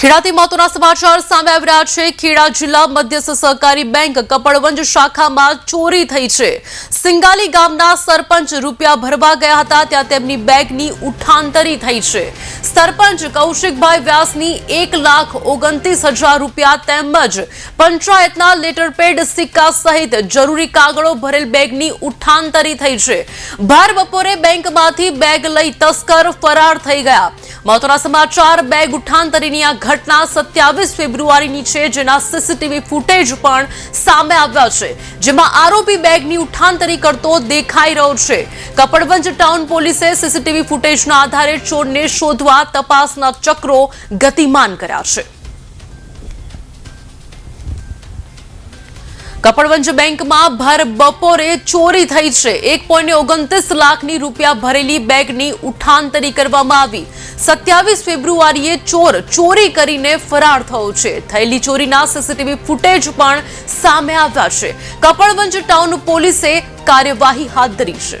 ખેડાથી મહત્વના સમાચાર સામે આવી રહ્યા છે. ખેડા જિલ્લા મધ્યસ્થ સહકારી બેંક કપડવંજ શાખામાં ચોરી થઈ છે. સિંગાલી ગામના સરપંચ રૂપિયા ભરવા ગયા હતા, ત્યાં તેમની બેગની ઉઠાંતરી થઈ છે. સરપંચ કૌશિકભાઈ વ્યાસની એક લાખ ઓગણત્રીસ હજાર રૂપિયા તેમજ પંચાયતના લેટરપેડ સિક્કા સહિત જરૂરી કાગળો ભરેલ બેગની ઉઠાંતરી થઈ છે. ભાર બપોરે બેંકમાંથી બેગ લઈ તસ્કર ફરાર થઈ ગયા. મહત્વના સમાચાર, બેગ ઉઠાંતરીની આ ઘટના સત્યાવીસ ફેબ્રુઆરીની છે, જેના સીસીટીવી ફૂટેજ પણ સામે આવ્યા છે, જેમાં આરોપી બેગની ઉઠાંતરી કરતો દેખાઈ રહ્યો છે. કપડવંજ ટાઉન પોલીસે સીસીટીવી ફૂટેજના આધારે ચોરને શોધવા તપાસના ચક્રો ગતિમાન કર્યા છે. કપડવંજ બેંકમાં ભર બપોરે ચોરી થઈ છે. એક પોઈન્ટ ઓગણત્રીસ લાખની રૂપિયા ભરેલી બેગની ઉઠાંતરી કરવામાં આવી. સત્યાવીસ ફેબ્રુઆરીએ ચોર ચોરી કરીને ફરાર થયો છે. થયેલી ચોરીના સીસીટીવી ફૂટેજ પણ સામે આવ્યા છે. કપડવંજ ટાઉન પોલીસે કાર્યવાહી હાથ ધરી છે.